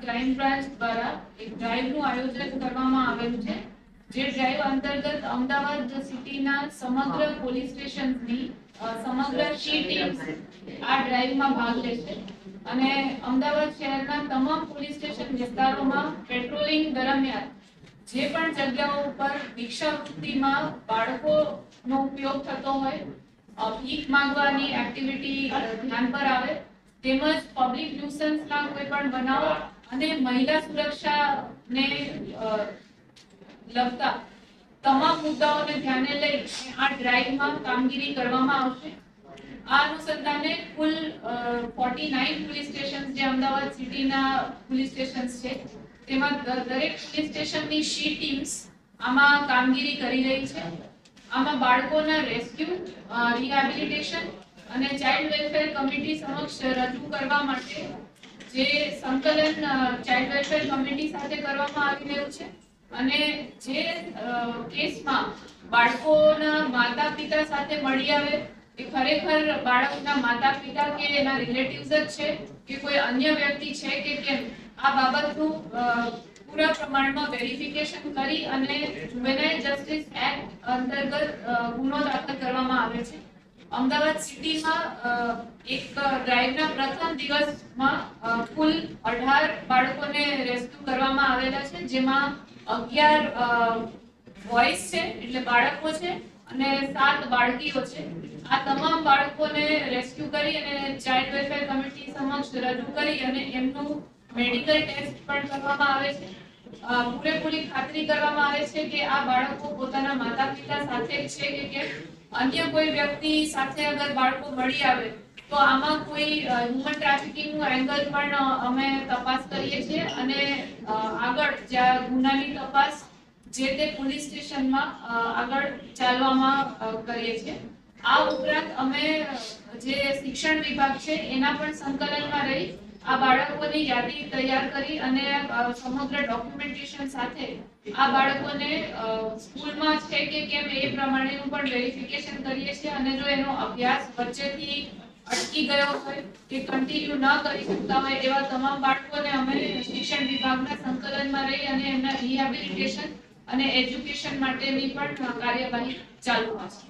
Crime branch દ્વારા એક ડ્રાઈવનું આયોજન કરવામાં આવેલું છે. જે ડ્રાઈવ અંતર્ગત અમદાવાદ સિટીના સમગ્ર પોલીસ સ્ટેશનની સમગ્ર સી ટીમ આ ડ્રાઈવમાં ભાગ લેશે અને અમદાવાદ શહેરના તમામ પોલીસ સ્ટેશન વિસ્તારોમાં પેટ્રોલિંગ દરમિયાન જે પણ જગ્યાઓ ઉપર ભિક્ષાવૃત્તિમાં બાળકોનો ઉપયોગ થતો હોય ભીખ માંગવાની એક્ટિવિટી ધ્યાન પર આવે તેમજ પબ્લિક ન્યુસન્સના કોઈ પણ બનાવો અને મહિલા સુરક્ષાને ને લગતા તમામ મુદ્દાઓને ધ્યાને લઈ આ ડ્રાઈવમાં કામગીરી કરવામાં આવશે. આ અનુસંધાને કુલ ફોર્ટી નાઇન પોલીસ સ્ટેશન જે અમદાવાદ સિટીના પોલીસ સ્ટેશન છે, તેમાં દરેક પોલીસ સ્ટેશનની શી ટીમ્સ આમાં કામગીરી કરી રહી છે. આમાં બાળકોના રેસ્ક્યુ રિહેબિલિટેશન અને ચાઇલ્ડ વેલફેર કમિટી સમક્ષ રજૂ કરવા માટે જે સંકલન ચાઇલ્ડ વેલફેર કમિટી સાથે કરવામાં આવી રહ્યું છે અને જે કેસમાં બાળકોના માતા પિતા સાથે મળી આવે એ ખરેખર બાળકના માતા પિતા કે એના રિલેટિવ્સ જ છે કે કોઈ અન્ય વ્યક્તિ છે કે કેમ? આ બાબતનું પૂરા પ્રમાણમાં વેરિફિકેશન કરી અને જુવેનાઇલ જસ્ટિસ એક્ટ અંતર્ગત ગુનો દાખલ કરવામાં આવે છે. અમદાવાદ સિટીમાં એક ડ્રાઈવના પ્રથમ દિવસમાં કુલ અઢાર બાળકોને રેસ્ક્યુ કરવામાં આવેલા છે, જેમાં અગિયાર બોયઝ છે, એટલે બાળકો છે, અને સાત બાળકીઓ છે. આ તમામ બાળકોને રેસ્ક્યુ કરી અને ચાઇલ્ડ વેલફેર કમિટી સમક્ષ રજૂ કરી અને એમનું મેડિકલ ટેસ્ટ પણ કરવામાં આવે છે. પૂરેપૂરી ખાતરી કરવામાં આવે છે કે આ બાળકો પોતાના માતા પિતા સાથે છે કે અન્ય કોઈ વ્યક્તિ સાથે અગર બાળકો મળી આવે, તો આમાં કોઈ હ્યુમન ટ્રાફિકિંગનું એંગલ પણ અમે તપાસ કરીએ છીએ અને આગળ જ્યાં ગુનાની તપાસ જે તે પોલીસ સ્ટેશનમાં આગળ ચાલવામાં કરીએ છીએ. આ ઉપરાંત અમે જે શિક્ષણ વિભાગ છે, એના પણ સંકલનમાં આ બાળકોની યાદી તૈયાર કરી અને સમગ્ર ડોક્યુમેન્ટેશન સાથે આ બાળકોને સ્કૂલમાં છે કે કેમ એ પ્રમાણેનું પણ વેરિફિકેશન કરીએ છીએ અને જો એનો અભ્યાસ વચ્ચેથી અટકી ગયો હોય કે કન્ટિન્યુ ન કરી શકતા હોય એવા તમામ બાળકોને અમે શિક્ષણ વિભાગના સંકલનમાં રહી અને એમના રિહેબિલિટેશન અને એજ્યુકેશન માટેની પણ કાર્યવાહી ચાલુ હશે